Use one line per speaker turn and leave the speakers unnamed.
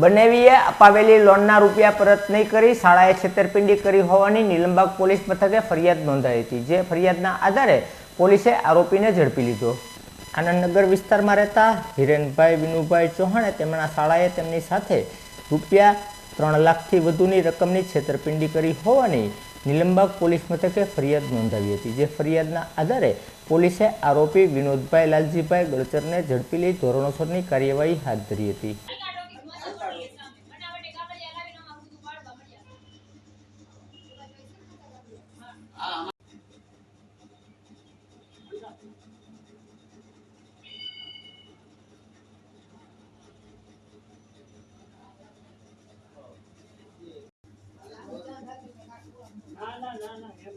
બનેવીએ, અપાવેલી લોનના રૂપિયા પરત નહીં કરી, શાળાએ છેતરપિંડી કરી હોવાની નીલમબાગ પોલીસ મથકે ફરિયાદ નોંધાઈ હતી, જે ફરિયાદના આધારે પોલીસે આરોપીને ઝડપી લીધો. આનંદનગર વિસ્તારમાં રહેતા હિરેનભાઈ વિનુભાઈ ચૌહાણે તેમના શાળાએ તેમની સાથે રૂપિયા ત્રણ લાખથી વધુની રકમની છેતરપિંડી કરી હોવાની નીલમબાગ પોલીસ મથકે ફરિયાદ નોંધાવી હતી, જે ફરિયાદના આધારે પોલીસે આરોપી વિનોદભાઈ લાલજીભાઈ ગળચરને ઝડપી લઈ ધોરણોસરની કાર્યવાહી હાથ ધરી હતી. ના ના ના ના એમ.